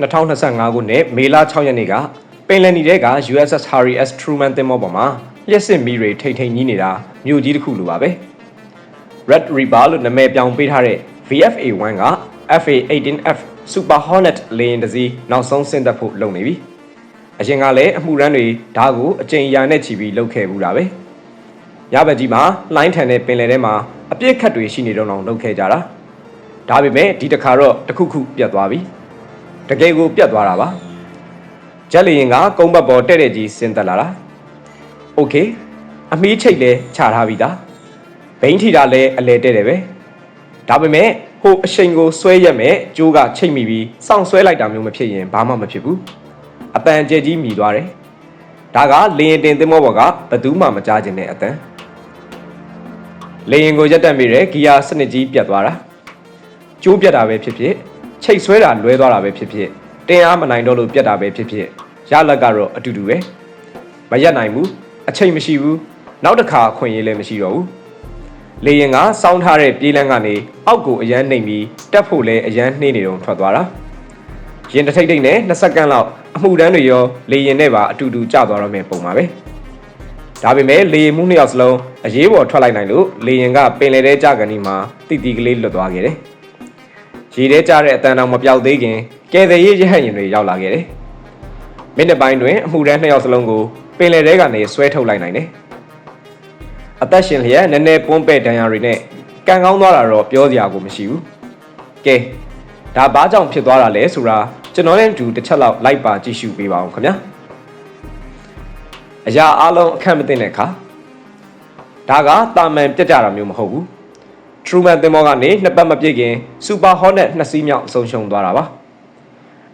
2025ခုနှစ်မေလ6ရက်နေ့ကပင်လယ်နီတဲက USS Harry S Truman သင်္ဘောပေါ်မှာလျှက်စစ်မီးတွေထိန်ထိန်ကြီးနေတာမြို့ကြီးတစ်ခုလိုပါပဲ Red Reaper လို့နာမည်ပြောင်းပေးထားတဲ့ VFA-1 က FA-18F Super Hornet လေယာဉ်တစ်စီးနောက်ဆုံးဆင်းသက်ဖို့လုပ်နေပြီအရင်ကလည်းအမှုရန်တွေဓာတ်ကိုအကြိမ်ရာနဲ့ချီပြီးလုပ်ခဲ့ဘူးတာပဲရဘက်ကြီးမှာလိုင်းထန်တဲ့ပင်လယ်ထဲမှာအပြစ်ခတ်တွေရှိနေတော့အောင်လုပ်ခဲ့ကြတာဒါပေမဲ့ဒီတစ်ခါတော့တစ်ခုခုပြတ်သွားပြီ တကယ်ကိုပြတ်သွားတာပါဂျက်လီရင်ကကုန်းဘက်ပေါ်တဲ့တဲ့ကြီးဆင်းသက်လာတာโอเคအမီးချိတ်လဲခြာထားပြီသားဘိန်းထီတာလဲအလဲတဲ့တယ်ပဲဒါပေမဲ့ဟိုအရှိန်ကိုဆွဲရက်မဲ့ကျိုးကချိတ်မိပြီးစောင့်ဆွဲလိုက်တာမျိုးမဖြစ်ရင်ဘာမှမဖြစ်ဘူးအတန်ကျဲကြီးမြည်သွားတယ်ဒါကလေရင်တင်သင်္ဘောပေါ်ကဘသူမှမကြားခြင်းတဲ့အတန်လေရင်ကိုရက်တက်မိတဲ့ဂီယာစနစ်ကြီးပြတ်သွားတာ ကျိုးပြတ်တာပဲဖြစ်ဖြစ် ချိတ်ဆွဲတာလွဲသွားတာပဲဖြစ်ဖြစ်တင်အားမနိုင်တော့လို့ပြတ်တာပဲဖြစ်ဖြစ်ရလက်ကတော့အတူတူပဲမရက်နိုင်ဘူးအချိန်မရှိဘူးနောက်တစ်ခါအခွင့်အရေးလည်းမရှိတော့ဘူးလေရင်ကစောင်းထားတဲ့ပြေးလန်းကနေအောက်ကိုအရန်နှိမ်ပြီးတက်ဖို့လည်းအရန်နှေးနေတော့ထွက်သွားတာရင်တစ်ထိတ်ထိတ်နဲ့20စက္ကန့်လောက်အမှုတန်းတွေရောလေရင်နဲ့ပါအတူတူကျသွားတော့မယ်ပုံပါပဲဒါပေမဲ့လေရင်မှုနှစ်ယောက်စလုံးအရေးပေါ်ထွက်လိုက်နိုင်လို့လေရင်ကပင်လယ်ထဲကျကန်ဒီမှာတိတိကလေးလွတ်သွားခဲ့တယ် ရေထဲကျတဲ့အတန်တော်မပြောက်သေးခင်ကယ်ဆယ်ရေးရဟတ်ယာဉ်တွေရောက်လာခဲ့တယ်။မိနစ်ပိုင်းတွင်အမှုရန်နှစ်ယောက်စလုံးကိုပင်လယ်ထဲကနေဆွဲထုတ်လိုက်နိုင်တယ်။အသက်ရှင်လျက်နည်းနည်းပွန်းပဲ့ဒဏ်ရာတွေနဲ့ကန်ကောင်းသွားတာတော့ပြောစရာကိုမရှိဘူး။ကဲဒါဘာကြောင့်ဖြစ်သွားတာလဲဆိုတာကျွန်တော်နဲ့အတူတစ်ချက်လောက်လိုက်ပါကြည့်ရှုပေးပါအောင်ခင်ဗျာ။အရာအလုံးအခက်မသိတဲ့အခါဒါကတာမန်ပြတ်ကြတာမျိုးမဟုတ်ဘူး။ Truman သင်္ဘောကနေနှစ်ပတ်မပြည့်ခင် Super Hornet နှစ်စီးမြောက်အဆုံးရှုံးသွားတာပါ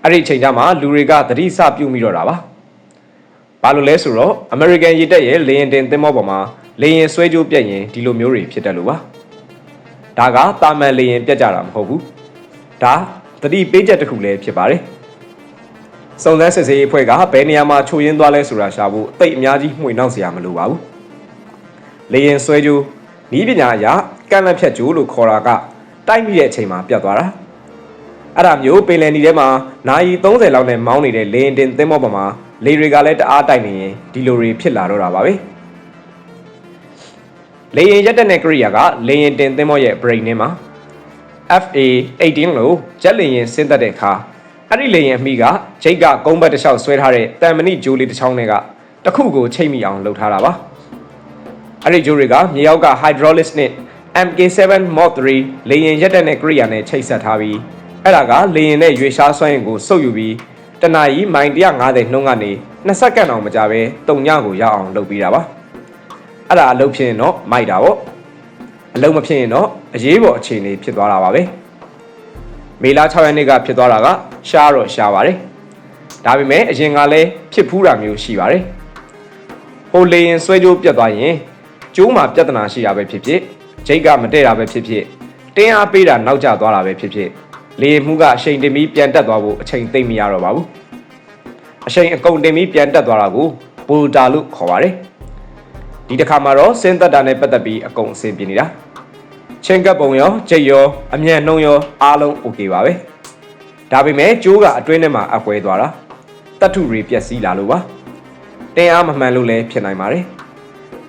အဲ့ဒီအချိန်ကျမှလူတွေကသတိစပြုမိတော့တာပါဘာလို့လဲဆိုတော့ American ရေတပ်ရဲ့လေယာဉ်တင်သင်္ဘောပေါ်မှာလေယာဉ်ဆွဲကြိုးပြက်ရင်ဒီလိုမျိုးတွေဖြစ်တတ်လို့ပါဒါကတာမန်လေယာဉ်ပြက်ကြတာမဟုတ်ဘူးဒါသတိပေးချက်တစ်ခုလည်းဖြစ်ပါတယ်စုံစမ်းစစ်ဆေးရေးအဖွဲ့ကဘယ်နေရာမှာချိုးရင်းသွားလဲဆိုတာရှာဖို့အသိအများကြီးမှွေနှောက်စရာမလိုပါဘူးလေယာဉ်ဆွဲကြိုး ဤပညာအရကန့်လက်ဖြတ်ကြိုးလို့ခေါ်တာကတိုက်မိတဲ့အချိန်မှာပြတ်သွားတာအဲ့ဒါမျိုးပင်လယ်နီထဲမှာနာရီ30လောက်နဲ့မောင်းနေတဲ့လေရင်တင်သင်းမောပေါ်မှာလေတွေကလည်းတအားတိုက်နေရင်ဒီလိုတွေဖြစ်လာတော့တာပါပဲလေရင်ရက်တက်တဲ့ကရိယာကလေရင်တင်သင်းမောရဲ့ brain ထဲမှာ FA18 လို့ဂျက်လေရင်ဆင်းသက်တဲ့အခါအဲ့ဒီလေရင်အမိကဂျိတ်ကကုန်းဘက်တစ်လျှောက်ဆွဲထားတဲ့တန်မဏိဂျိုးလေးတစ်ချောင်းတွေကတစ်ခုကိုချိတ်မိအောင်လုပ်ထားတာပါ အဲ့ဒီဂျိုတွေကမြေအောက်က hydraulics နဲ့ MK7 Mod 3လေယာဉ်ရက်တက်တဲ့ကိရိယာနဲ့ချိတ်ဆက်ထားပြီးအဲ့ဒါကလေယာဉ်နဲ့ရွေရှားစွမ်းအင်ကိုစုပ်ယူပြီးတနအီမိုင်150နှုန်းကနေ2စက္ကန့်အောင်မကြဘဲတုံညကိုရအောင်လုပ်ပြီးတာပါအဲ့ဒါအလုပ်ဖြစ်ရင်တော့မိုက်တာပေါ့အလုပ်မဖြစ်ရင်တော့အရေးပေါ်အခြေအနေဖြစ်သွားတာပါပဲမေလ6ရက်နေ့ကဖြစ်သွားတာကရှားတော့ရှားပါတယ်ဒါပေမဲ့အရင်ကလည်းဖြစ်ဖူးတာမျိုးရှိပါတယ်ဟိုလေရင်ဆွဲကြိုးပြတ်သွားရင် ကျိုးမှာပြဿနာရှိတာပဲဖြစ်ဖြစ်ဂျိတ်ကမတည့်တာပဲဖြစ်ဖြစ်တင်းအားပေးတာနောက်ကျသွားတာပဲဖြစ်ဖြစ်လေမှုကအချိန်တင်ပြီးပြန်တက်သွားဖို့အချိန်သိမ့်မရတော့ပါဘူးအချိန်အကုန်တင်ပြီးပြန်တက်သွားတာကိုဘူတာလို့ခေါ်ပါတယ်ဒီတစ်ခါမှာတော့စင်းသက်တာနဲ့ပတ်သက်ပြီးအကုန်အဆင်ပြေနေတာချင်းကပ်ပုံရောကြိတ်ရောအမြန်နှုံရောအားလုံး okay ပါပဲဒါပေမဲ့ကျိုးကအတွင်းထဲမှာအကွဲသွားတာတတ်ထုတွေပြက်စီးလာလို့ပါတင်းအားမမှန်လို့လည်းဖြစ်နိုင်ပါတယ်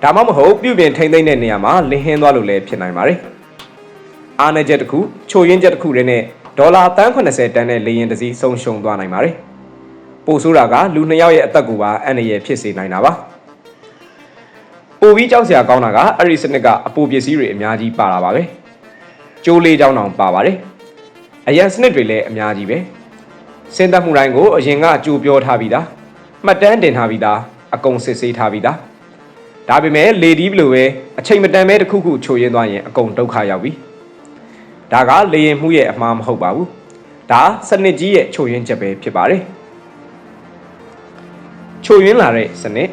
ဒါမှမဟုတ်ပြုပြင်ထိမ့်သိမ့်တဲ့နေရာမှာလင်းဟင်းသွားလို့လည်းဖြစ်နိုင်ပါတယ်။အားနည်းချက်တစ်ခုချိုရင်းချက်တစ်ခုတည်းနဲ့ဒေါ်လာတန်း80တန်းနဲ့လေရင်တစ်စီးဆုံးရှုံးသွားနိုင်ပါတယ်။ပိုဆိုးတာကလူနှစ်ယောက်ရဲ့အသက်ကိုပါအန္တရာယ်ဖြစ်စေနိုင်တာပါ။ပိုပြီးကြောက်စရာကောင်းတာကအဲ့ဒီစနစ်ကအပိုပစ္စည်းတွေအများကြီးပါတာပါပဲ။ကျိုးလေးချောင်းတောင်ပါပါတယ်။အရန်စနစ်တွေလည်းအများကြီးပဲ။စင်သက်မှုတိုင်းကိုအရင်ကကြိုးပြောထားပြီးသား။မှတ်တမ်းတင်ထားပြီးသားအကုန်စစ်ဆေးထားပြီးသား။ ဒါပေမဲ့လေဒီဘလိုပဲအချိန်မတန်ပဲတစ်ခုခုချိုရင်းသွားရင်အကုန်ဒုက္ခရောက်ပြီဒါကလေရင်မှုရဲ့အမှားမဟုတ်ပါဘူးဒါစနစ်ကြီးရဲ့ချိုရင်းချက်ပဲဖြစ်ပါတယ်ချိုရင်းလာတဲ့စနစ်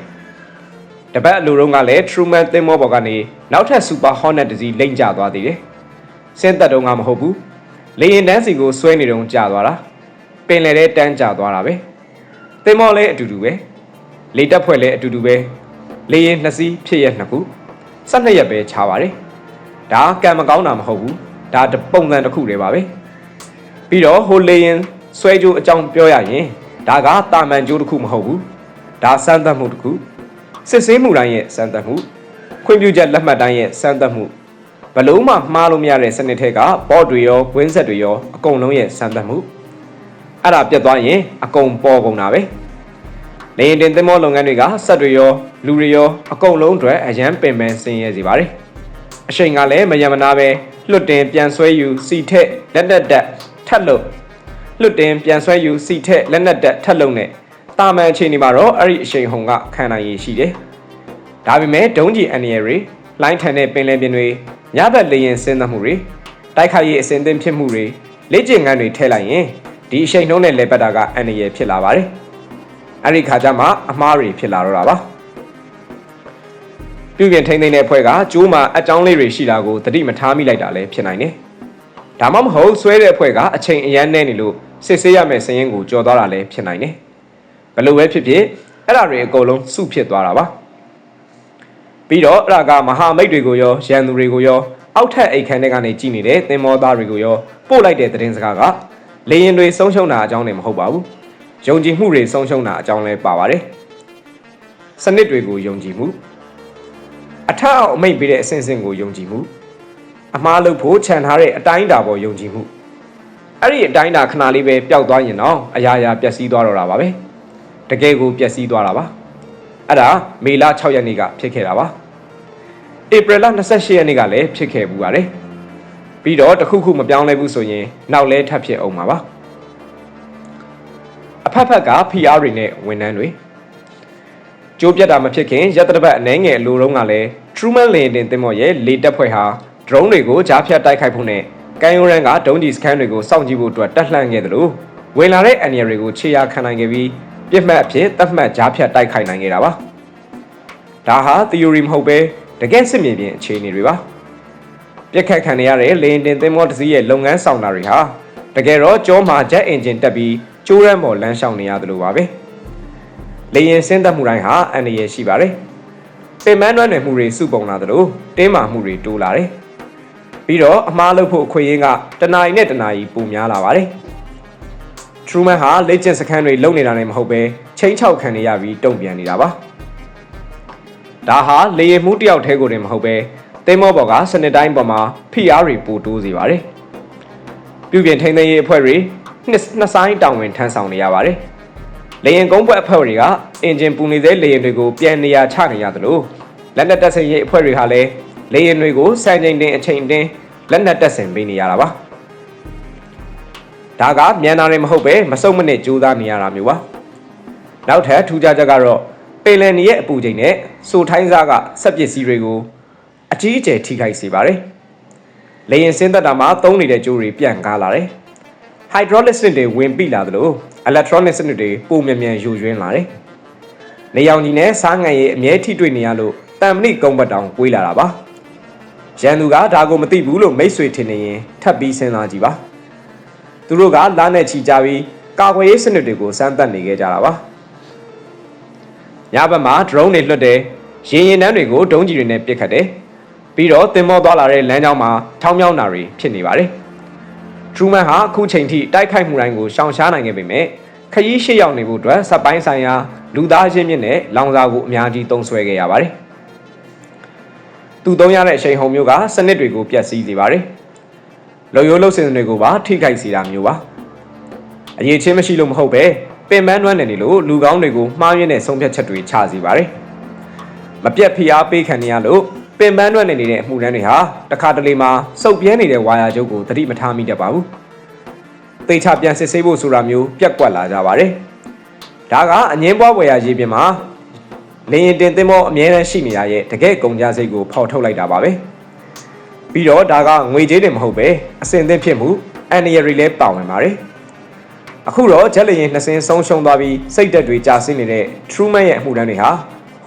တပတ်အလိုတုန်းကလည်း Truman သင်္ဘောပေါ်ကနေနောက်ထပ် Super Hornet တစ်စီးလိမ့်ကျသွားသေးတယ်စင်းသက်တုံးကမဟုတ်ဘူးလေရင်တန်းစီကိုဆွဲနေတုံးကျသွားတာပင်လယ်ထဲတန်းကျသွားတာပဲသင်္ဘောလည်းအတူတူပဲလေတက်ဖွဲ့လည်းအတူတူပဲ လေရင်နှစ်စီးဖြစ်ရနှစ်ခု12ရက်ပဲခြားပါတယ်ဒါကံမကောင်းတာမဟုတ်ဘူးဒါတပုံစံတစ်ခုတည်းပါပဲပြီးတော့ဟိုလေရင်ဆွဲကြိုးအကြောင်းပြောရရင်ဒါကတာမန်ကြိုးတစ်ခုမဟုတ်ဘူးဒါစမ်းသပ်မှုတစ်ခုစစ်ဆေးမှုတိုင်းရဲ့စမ်းသပ်မှုခွင့်ပြုချက်လက်မှတ်တိုင်းရဲ့စမ်းသပ်မှုဘလို့မှမှားလို့မရတဲ့စနစ်ထဲကဘော့တွေရောဝင်းဆက်တွေရောအကုန်လုံးရဲ့စမ်းသပ်မှုအဲ့ဒါပြတ်သွားရင်အကုန်ပေါ်ကုန်တာပဲ လေရင်တင်သင်္ဘောလုပ်ငန်းတွေကစက်တွေရောလူတွေရောအကုန်လုံးအတွက်အရန်ပင်ပန်းဆင်းရဲစေပါတယ်အချိန်ကလည်းမယမနာပဲလွတ်တင်ပြန်ဆွဲယူစီထက်လက်နက်တက်ထက်လို့လွတ်တင်ပြန်ဆွဲယူစီထက်လက်နက်တက်ထက်လို့နဲ့တာမန်အချိန်ဒီမှာတော့အဲ့ဒီအချိန်ဟုန်ကခံနိုင်ရည်ရှိတယ်ဒါပေမဲ့ဒုံးကြီးအန်ရရီလိုင်းထန်တဲ့ပင်လယ်ပြင်တွေညဘက်လေရင်ဆင်းသက်မှုတွေတိုက်ခိုက်ရေးအစဉ်အသင့်ဖြစ်မှုတွေလေ့ကျင့်ခန်းတွေထည့်လိုက်ရင်ဒီအချိန်နှုံးနဲ့လေပတ်တာကအန်ရယ်ဖြစ်လာပါတယ် အဲ့ဒီခါကျမှအမားတွေဖြစ်လာတော့တာပါပြုပြင်ထိန်းသိမ်းတဲ့အဖွဲ့ကကျိုးမှာအကြောင်းလေးတွေရှိတာကိုသတိမထားမိလိုက်တာလည်းဖြစ်နိုင်တယ်။ဒါမှမဟုတ်ဆွဲတဲ့အဖွဲ့ကအချိန်အရန်နဲ့နေလို့စစ်ဆေးရမယ့်စည်ရင်ကိုကြော်သွားတာလည်းဖြစ်နိုင်တယ်။ဘလို့ပဲဖြစ်ဖြစ်အဲ့ဒါတွေအကုန်လုံးစုဖြစ်သွားတာပါ။ပြီးတော့အဲ့ဒါကမဟာမိတ်တွေကိုရောရန်သူတွေကိုရောအောက်ထက်အိတ်ခမ်းတွေကနေကြည်နေတဲ့သင်္ဘောသားတွေကိုရောပို့လိုက်တဲ့သတင်းစကားကလေရင်တွေဆုံးရှုံးတာအကြောင်းနဲ့မဟုတ်ပါဘူး။ ယုံကြည်မှုတွေဆုံးရှုံးတာအကြောင်းလည်းပါပါတယ်။စနစ်တွေကိုယုံကြည်မှုအထက်အောက်အမိတ်ပေးတဲ့အစဉ်စဉ်ကိုယုံကြည်မှုအမားလုပ်ဖို့ခြံထားတဲ့အတိုင်းအတာပေါ်ယုံကြည်မှုအဲ့ဒီအတိုင်းအတာခဏလေးပဲပျောက်သွားရင်တော့အရာရာပျက်စီးသွားတော့တာပါပဲတကယ်ကိုပျက်စီးသွားတာပါအဲ့ဒါမေလ6ရက်နေ့ကဖြစ်ခဲ့တာပါဧပြီလ28ရက်နေ့ကလည်းဖြစ်ခဲ့ဘူးပါတယ်ပြီးတော့တခုခုမပြောင်းလဲဘူးဆိုရင်နောက်လဲထပ်ဖြစ်အောင်ပါပါအ ဖက်ဖက်က PR တွေနဲ့ဝန်ထမ်းတွေကျိုးပြတ်တာမဖြစ်ခင်ရက်တပတ်အနှဲငယ်လိုတုန်းကလည်း Truman လေတင်တင်မော်ရဲ့လေတပ်ဖွဲ့ဟာ drone တွေကိုကြားဖြတ်တိုက်ခိုက်ဖို့နဲ့ကန်ယိုရန်ကဒုံးကျည်စခန်းတွေကိုစောင့်ကြည့်ဖို့အတွက်တက်လှမ်းခဲ့တယ်လို့ဝင်လာတဲ့အန်ရီတွေကိုခြေရာခံနိုင်ခဲ့ပြီးပြစ်မှတ်အဖြစ်သတ်မှတ်ကြားဖြတ်တိုက်ခိုက်နိုင်ခဲ့တာပါဒါဟာ theory မဟုတ်ပဲတကယ်စစ်မြေပြင်အခြေအနေတွေပါပြက်ခတ်ခံရတဲ့လေတင်တင်မော်တစ်စီးရဲ့လုပ်ငန်းဆောင်တာတွေဟာတကယ်တော့ကြောမှာ jet engine တက်ပြီး ကျိုးရမ်းပေါ်လမ်းလျှောက်နေရတယ်လို့ပါပဲ။လေရင်ဆင်းသက်မှုတိုင်းဟာအန္တရာယ်ရှိပါတယ်။ပင်မနှွမ်းနယ်မှုတွေစုပုံလာသလိုတင်းမာမှုတွေတိုးလာတယ်။ပြီးတော့အမားလုပ်ဖို့အခွင့်အရေးကတနာရီနဲ့တနာရီပိုများလာပါတယ်။ Truman ဟာလက်ကျင်စခန်းတွေလုံနေတာနဲ့မဟုတ်ပဲချင်းချောက်ခံနေရပြီးတုံ့ပြန်နေတာပါ။ဒါဟာလေရင်မှုတယောက်တည်းကိုတင်မဟုတ်ပဲသင်းမောဘော်ကစနစ်တိုင်းပေါ်မှာဖိအားတွေပိုတိုးစေပါတယ်။ပြုပြင်ထိန်းသိမ်းရေးအဖွဲ့တွေ နှစ်နှစ်ဆိုင်တောင်းဝင်ထမ်းဆောင်နေရပါတယ်။လေရင်ကုန်းဘွက်အဖွဲ့တွေကအင်ဂျင်ပူနေတဲ့လေရင်တွေကိုပြန်နေရာချနေရသလိုလက်နက်တပ်ဆင်ရေးအဖွဲ့တွေဟာလည်းလေရင်တွေကိုစံချိန်တင်အချိန်တင်လက်နက်တပ်ဆင်ပေးနေရတာပါဒါကမြန်နာတွေမဟုတ်ပဲမစုံမနစ်ကြိုးစားနေရတာမျိုးပါနောက်ထပ်ထူးခြားချက်ကတော့ပင်လယ်နေရဲ့အပူချိန်နဲ့စိုးထိုင်းစားကစက်ပစ္စည်းတွေကိုအကြီးအကျယ်ထိခိုက်စေပါတယ်လေရင်ဆင်းသက်တာမှာသုံးနေတဲ့ကြိုးတွေပြန်ကားလာတယ် hydraulic စနစ်တွေဝင်ပိလာသလို electronic စနစ်တွေပုံမြန်မြန်ယူရွင်းလာတယ်။နေရောင်ကြီးနဲ့စားငံရေးအမြဲထိတွေ့နေရလို့တန်မဏိကုန်းဘတ်တောင်ကွေးလာတာပါ။ရန်သူကဒါကိုမသိဘူးလို့မိတ်ဆွေထင်နေရင်ထပ်ပြီးစဉ်းစားကြည့်ပါ။သူတို့ကလာနဲ့ချီကြပြီးကာကွယ်ရေးစနစ်တွေကိုစမ်းသပ်နေခဲ့ကြတာပါ။ညဘက်မှာ drone တွေလွှတ်တယ်။ရေရင်တန်းတွေကိုဒုံးကျည်တွေနဲ့ပစ်ခတ်တယ်။ပြီးတော့တင်မောသွားလာတဲ့လမ်းကြောင်းမှာထောင်းမြောင်းတာတွေဖြစ်နေပါတယ်။ ထရူမန်ဟာအခုချိန်ထိတိုက်ခိုက်မှုတိုင်းကိုရှောင်ရှားနိုင်ခဲ့ပေမဲ့ခရီးရှေ့ရောက်နေဖို့အတွက်စက်ပိုင်းဆိုင်ရာလူသားချင်းမြင့်နဲ့လောင်စာကိုအများကြီးသုံးစွဲခဲ့ရပါတယ်။သူသုံးရတဲ့အချိန်ဟုန်မျိုးကစနစ်တွေကိုပြတ်စည်းစေပါတယ်။လုံရိုးလုံစင်တွေကိုပါထိခိုက်စေတာမျိုးပါ။အရေးချင်းမရှိလို့မဟုတ်ပဲပင်ပန်းနှွမ်းနေနေလို့လူကောင်းတွေကိုမှားယွင်းတဲ့ဆုံးဖြတ်ချက်တွေချစေပါတယ်။မပြတ်ဖိအားပေးခံနေရလို့ ပင်ပန်းတွက်နေနေတဲ့အမှုတန်းတွေဟာတခါတလေမှာစုပ်ပြဲနေတဲ့ဝါယာကျုပ်ကိုသတိမထားမိတတ်ပါဘူး။သိချပြန်စစ်ဆေးဖို့ဆိုတာမျိုးပြက်ကွက်လာကြပါတယ်။ဒါကအငင်းပွားဝယ်ရရေးပြင်မှာလင်းရင်တင်သင်းမောအမြဲတမ်းရှိနေရရဲ့တကယ်ကုန်ကြစိတ်ကိုဖော်ထုတ်လိုက်တာပါပဲ။ပြီးတော့ဒါကငွေကြေးတွေမဟုတ်ပဲအစင်သင့်ဖြစ်မှုအန်ရရီလည်းပါဝင်ပါတယ်။အခုတော့ဂျက်လျင်နှစ်စင်းဆုံးရှုံးသွားပြီးစိတ်သက်တွေကြာဆင်းနေတဲ့ Truman ရဲ့အမှုတန်းတွေဟာ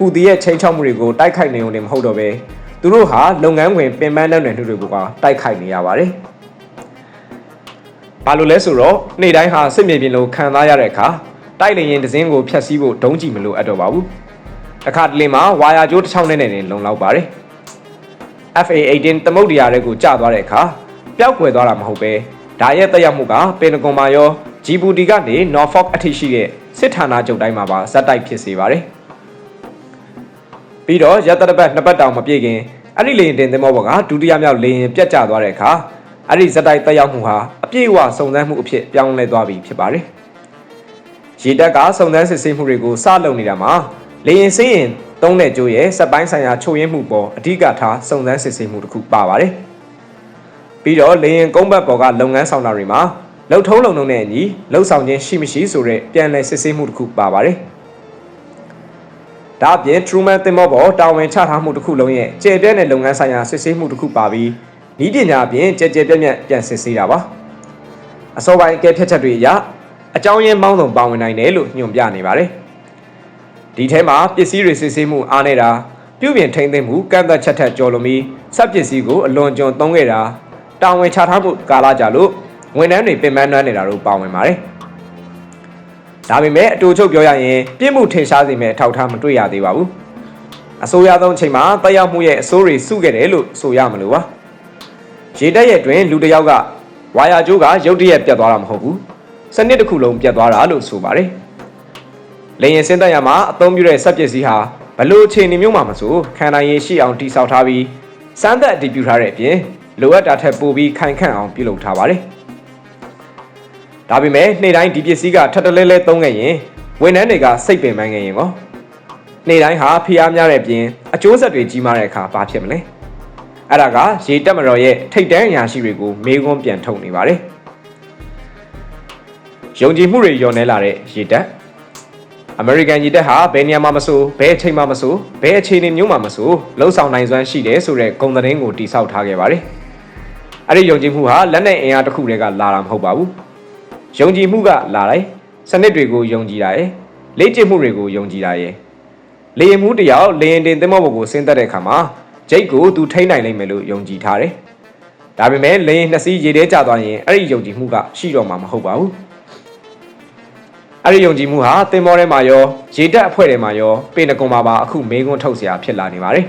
ဟူဒီရဲ့ချိန်ချောက်မှုတွေကိုတိုက်ခိုက်နေုံနဲ့မဟုတ်တော့ပဲသူတို့ဟာလုပ်ငန်းဝင်ပင်ပန်းတဲ့နယ်နှုတ်တွေကိုကတိုက်ခိုက်နေရပါတယ်။ဘာလို့လဲဆိုတော့နေ့တိုင်းဟာစစ်မြေပြင်လိုခံစားရတဲ့အခါတိုက်လေရင်ဒဇင်းကိုဖျက်ဆီးဖို့ဒုံးကြည့်မလို့အပ်တော့ပါဘူး။တစ်ခါတလေမှာဝါယာကြိုးတစ်ချောင်းနဲ့နဲ့လုံလောက်ပါတယ်။ FA18 သမုတ်တရားတွေကိုကျသွားတဲ့အခါပျောက်ကွယ်သွားတာမဟုတ်ပဲဒါရဲ့တက်ရောက်မှုကပင်တကွန်မာရောဂျီဘူတီကနေ Norfolk အထိရှိတဲ့စစ်ဌာနချုပ်တိုင်းမှာပါဇက်တိုက်ဖြစ်စေပါတယ် ပြီးတော့ရတတပတ်နှစ်ပတ်တောင်မပြည့်ခင်အဲ့ဒီလေရင်တင်သင်္ဘောပေါ်ကဒုတိယမြောက်လေရင်ပြတ်ကျသွားတဲ့အခါအဲ့ဒီဇက်တိုက်တက်ရောက်မှုဟာအပြည့်အဝစုံစမ်းမှုအဖြစ်ပြောင်းလဲသွားပြီဖြစ်ပါတယ်ရေတပ်ကစုံစမ်းစစ်ဆေးမှုတွေကိုစလုပ်နေတာမှာလေရင်စင်းရင်သုံးတဲ့ကြိုးရဲ့စက်ပိုင်းဆိုင်ရာချုပ်ရင်းမှုပေါ်အဓိကထားစုံစမ်းစစ်ဆေးမှုတစ်ခုပါပါတယ်ပြီးတော့လေရင်ကုန်းဘတ်ပေါ်ကလုပ်ငန်းဆောင်တာတွေမှာလှုပ်ထုံးလုံနှုံနဲ့အညီလှုပ်ဆောင်ခြင်းရှိမရှိဆိုတဲ့ပြန်လည်စစ်ဆေးမှုတစ်ခုပါပါတယ် ဒါအပြင် Truman သင်္ဘောပေါ်တာဝန်ချထားမှုတစ်ခုလုံးရဲ့ကျေပြည့်တဲ့လုပ်ငန်းဆိုင်ရာစစ်ဆေးမှုတစ်ခုပါပြီးဤပညာအပြင်ကြဲကြဲပြန့်ပြန့်ပြန်စစ်ဆေးတာပါအစောပိုင်းအကဲဖြတ်ချက်တွေအရအကြောင်းရင်းပေါင်းစုံပါဝင်နိုင်တယ်လို့ညွှန်ပြနေပါတယ်ဒီထဲမှာပစ္စည်းတွေစစ်ဆေးမှုအားနေတာပြုပြင်ထိန်းသိမ်းမှုကန့်သက်ချက်ထက်ကျော်လွန်ပြီးစက်ပစ္စည်းကိုအလွန်ကျွံသုံးခဲ့တာတာဝန်ချထားမှုကာလကြာလို့ဝန်ထမ်းတွေပင်ပန်းနှမ်းနေတာတို့ပါဝင်ပါတယ် ဒါပေမဲ့အတူချုပ်ပြောရရင်ပြစ်မှုထင်ရှားစေမဲ့အထောက်အထားမတွေ့ရသေးပါဘူးအစိုးရသုံးချိန်မှာတက်ရောက်မှုရဲ့အစိုးတွေစုခဲ့တယ်လို့ဆိုရမလို့ပါရေတက်ရဲ့တွင်လူတစ်ယောက်ကဝါယာကျိုးကရုတ်တရက်ပြတ်သွားတာမဟုတ်ဘူးစနစ်တစ်ခုလုံးပြတ်သွားတာလို့ဆိုပါတယ်လေရင်စင်းတက်ရမှာအသုံးပြုတဲ့စက်ပစ္စည်းဟာဘလို့အခြေအနေမျိုးမှမဆိုခံနိုင်ရည်ရှိအောင်တိစောက်ထားပြီးစမ်းသပ်အတည်ပြုထားတဲ့အပြင်လိုအပ်တာထက်ပိုပြီးခိုင်ခန့်အောင်ပြုလုပ်ထားပါတယ် ဒါပေမဲ့နေ့တိုင်းဒီပစ္စည်းကထပ်တလဲလဲသုံးခဲ့ရင်ဝန်ထမ်းတွေကစိတ်ပင်ပန်းခဲ့ရင်ကောနေ့တိုင်းဟာဖိအားများတဲ့ပြင်အကျိုးဆက်တွေကြီးမားတဲ့အခါဘာဖြစ်မလဲအဲ့ဒါကရေတက်မတော်ရဲ့ထိတ်တန်းအရာရှိတွေကိုမေးခွန်းပြန်ထုတ်နေပါတယ်ယုံကြည်မှုတွေညှော်နေလာတဲ့ရေတက်အမေရိကန်ရေတပ်ဟာဘယ်နေရာမှာမဆိုဘယ်အချိန်မှာမဆိုဘယ်အခြေအနေမျိုးမှာမဆိုလှုပ်ဆောင်နိုင်စွမ်းရှိတယ်ဆိုတဲ့ဂုဏ်သတင်းကိုတိစောက်ထားခဲ့ပါတယ်။အဲ့ဒီယုံကြည်မှုဟာလက်နက်အင်အားတစ်ခုတည်းကလာတာမဟုတ်ပါဘူး။ ယုံကြည်မှုကလာတယ်စနစ်တွေကိုယုံကြည်တာရယ်လေ့ကျင့်မှုတွေကိုယုံကြည်တာရယ်လေရင်မှုတယောက်လေရင်တင်သင်းမောဘုတ်ကိုဆင်းသက်တဲ့အခါမှာဂျိတ်ကိုသူထိန်းနိုင်လိမ့်မယ်လို့ယုံကြည်ထားတယ်။ဒါပေမဲ့လေရင်နှစ်စီးရေထဲကျသွားရင်အဲ့ဒီယုံကြည်မှုကရှိတော့မှာမဟုတ်ပါဘူး။အဲ့ဒီယုံကြည်မှုဟာတင်မောထဲမှာရောရေတက်အဖွဲ့ထဲမှာရောပေနကွန်မှာပါအခုမေးခွန်းထုတ်စရာဖြစ်လာနေပါတယ်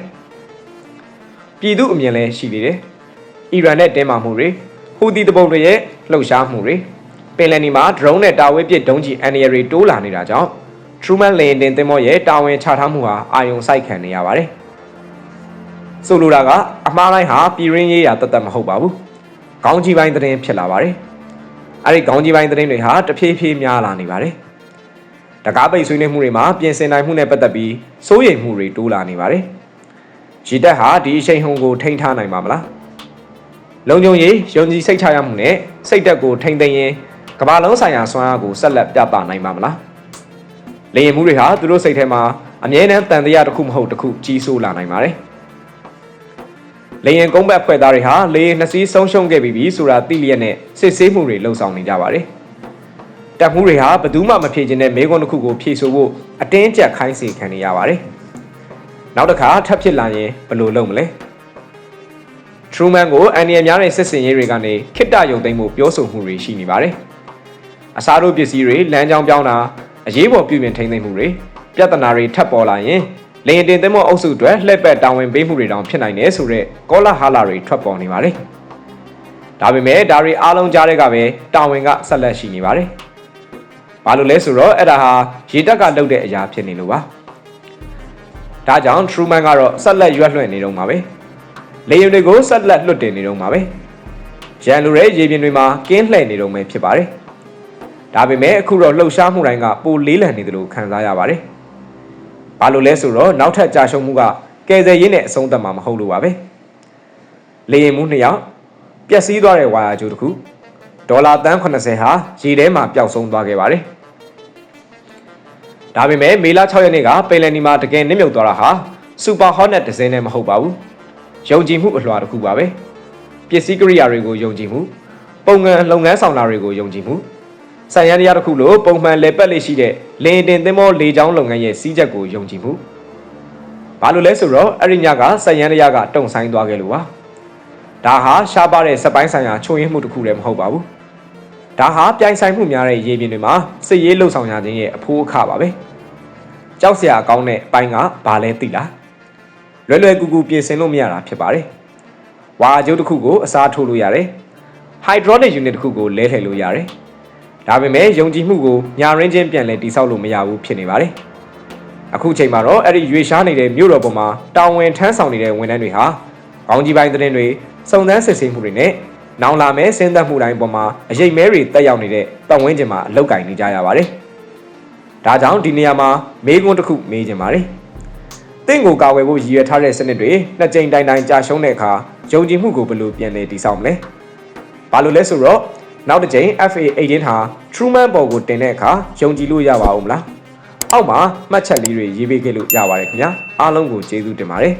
။ပြည်သူအမြင်လည်းရှိနေတယ်။အီရန်နဲ့တင်းမာမှုတွေဟူသီတပုံတွေရဲ့လှုပ်ရှားမှုတွေ ပင်လယ်နီမှာ drone နဲ့တာဝဲပစ်ဒုံးကျည်အန်ရရီတိုးလာနေတာကြောင့် Truman လေယာဉ်တင်တင်မောရဲ့တာဝန်ချထားမှုဟာအာယုံစိုက်ခံနေရပါတယ်။ဆိုလိုတာကအမှားတိုင်းဟာပြည်ရင်းရေးရာတသက်မဟုတ်ပါဘူး။ခေါင်းကြီးပိုင်းသတင်းဖြစ်လာပါတယ်။အဲ့ဒီခေါင်းကြီးပိုင်းသတင်းတွေဟာတဖြည်းဖြည်းများလာနေပါတယ်။တကားပိတ်ဆွေးနွေးမှုတွေမှာပြင်ဆင်နိုင်မှုနဲ့ပတ်သက်ပြီးစိုးရိမ်မှုတွေတိုးလာနေပါတယ်။ရည်တက်ဟာဒီအချိန်ဟုန်ကိုထိန်းထားနိုင်ပါမလား။လုံခြုံရေးယုံကြည်စိတ်ချရမှုနဲ့စိတ်တက်ကိုထိန်းသိမ်းရင် ကမ္ဘာလုံးဆိုင်ရာဆွမ်းအားကိုဆက်လက်ပြသနိုင်ပါမလား။လေရင်မှုတွေဟာသူတို့စိတ်ထဲမှာအမြဲတမ်းတန်တရားတစ်ခုမဟုတ်တစ်ခုကြီးစိုးလာနိုင်ပါတယ်။လေရင်ကုန်းဘက်ဖွဲ့သားတွေဟာလေရင်နှစ်စီးဆုံးရှုံးခဲ့ပြီဆိုတာသိလျက်နဲ့စစ်ဆေးမှုတွေလှုံ့ဆော်နေကြပါတယ်။တပ်မှုတွေဟာဘယ်သူမှမဖြေခြင်းနဲ့မေးခွန်းတစ်ခုကိုဖြေဆိုဖို့အတင်းကျပ်ခိုင်းစေခံနေရပါတယ်။နောက်တစ်ခါထပ်ဖြစ်လာရင်ဘယ်လိုလုပ်မလဲ။ Truman ကိုအန်ဒီယများတဲ့စစ်စင်ရေးတွေကနေခိတ္တယုံသိမ်းမှုပြောဆိုမှုတွေရှိနေပါတယ်။ အစားတို့ပစ္စည်းတွေလမ်းကြောင်းပြောင်းတာအရေးပေါ်ပြုပြင်ထိန်းသိမ်းမှုတွေပြဿနာတွေထပ်ပေါ်လာရင်လေရင်တင်သင်းမောအုပ်စုတွေလှည့်ပတ်တာဝန်ပေးမှုတွေတောင်ဖြစ်နိုင်တယ်ဆိုတော့ကောလာဟာလာတွေထွက်ပေါ်နေပါတယ်။ဒါပေမဲ့ဒါတွေအားလုံးကြားတဲ့ကပဲတာဝန်ကဆက်လက်ရှိနေပါတယ်။ဘာလို့လဲဆိုတော့အဲ့ဒါဟာရေတက်ကလုပ်တဲ့အရာဖြစ်နေလို့ပါ။ဒါကြောင့် Truman ကတော့ဆက်လက်ရွက်လွှင့်နေတော့မှာပဲ။လေရင်တွေကိုဆက်လက်လွတ်တင်နေတော့မှာပဲ။ရန်လိုတဲ့ရေပြင်တွေမှာကင်းလှည့်နေတော့မယ်ဖြစ်ပါတယ်။ ဒါပေမဲ့အခုတော့လှုပ်ရှားမှုတိုင်းကပိုလေးလံနေတယ်လို့ခံစားရပါတယ်။ဘာလို့လဲဆိုတော့နောက်ထပ်ကြာရှုံးမှုကကယ်ဆယ်ရေးနဲ့အဆုံးသတ်မှာမဟုတ်လို့ပါပဲလေရင်မှုနှစ်ယောက်ပျက်စီးသွားတဲ့ဝါယာကြိုးတစ်ခုဒေါ်လာတန်း80ဟာရေထဲမှာပျောက်ဆုံးသွားခဲ့ပါတယ်ဒါပေမဲ့မေလ6ရက်နေ့ကပယ်လယ်နီမှာတကယ်နစ်မြုပ်သွားတာဟာစူပါဟော့နက်တစ်စင်းနဲ့မဟုတ်ပါဘူးယုံကြည်မှုအလွှာတစ်ခုပါပဲပစ္စည်းကိရိယာတွေကိုယုံကြည်မှုပုံငန်းလုပ်ငန်းဆောင်တာတွေကိုယုံကြည်မှု ဆိုင်ရန်တရားတစ်ခုလိုပုံမှန်လေပတ်လေးရှိတဲ့လင်းတင်သင်းမောလေချောင်းလုပ်ငန်းရဲ့စီးချက်ကိုယုံကြည်မှုဘာလို့လဲဆိုတော့အဲ့ဒီညကဆိုင်ရန်တရားကတုံဆိုင်သွားခဲ့လို့ပါဒါဟာရှားပါတဲ့စပိုင်းဆိုင်ရာချိုးရင်းမှုတစ်ခုလည်းမဟုတ်ပါဘူးဒါဟာပြိုင်ဆိုင်မှုများတဲ့ရေပြင်တွေမှာစစ်ရေးလှုပ်ဆောင်ရခြင်းရဲ့အဖိုးအခပါပဲကြောက်စရာကောင်းတဲ့အပိုင်းကဘာလဲသိလားလွယ်လွယ်ကူကူပြင်ဆင်လို့မရတာဖြစ်ပါတယ်ဝါကျုပ်တစ်ခုကိုအစားထိုးလို့ရတယ် hydraulic unit တစ်ခုကိုလဲလှယ်လို့ရတယ် ဒါဒါပေမဲ့ယုံကြည်မှုကိုညာရင်းချင်းပြန်လဲတိဆောက်လို့မရဘူးဖြစ်နေပါတယ်အခုချိန်မှာတော့အဲ့ဒီရွေရှားနေတဲ့မြို့တော်ပေါ်မှာတာဝန်ထမ်းဆောင်နေတဲ့ဝန်ထမ်းတွေဟာကောင်းကြီးပိုင်းသတင်းတွေစုံစမ်းစစ်ဆေးမှုတွေနဲ့နောင်လာမဲ့စဉ်သက်မှုတိုင်းပေါ်မှာအရေးမဲတွေတက်ရောက်နေတဲ့ပတ်ဝန်းကျင်မှာအလောက်ကင်နေကြရပါတယ်ဒါကြောင့်ဒီနေရာမှာမေးခွန်းတစ်ခုမေးချင်ပါတယ်တင့်ကိုကာဝယ်ဖို့ရည်ရွယ်ထားတဲ့စနစ်တွေနှစ်ကြိမ်တိုင်တိုင်ကြာရှုံးတဲ့အခါယုံကြည်မှုကိုဘယ်လိုပြန်လဲတည်ဆောက်မလဲဘာလို့လဲဆိုတော့ နောက်တစ်ကြိမ် FA 18ဟာ Truman ပေါ်ကိုတင်တဲ့အခါယုံကြည်လို့ရပါဦးမလားအောက်မှာမှတ်ချက်လေးတွေရေးပေးခဲ့လို့ရပါတယ်ခင်ဗျာအားလုံးကိုကျေးဇူးတင်ပါတယ်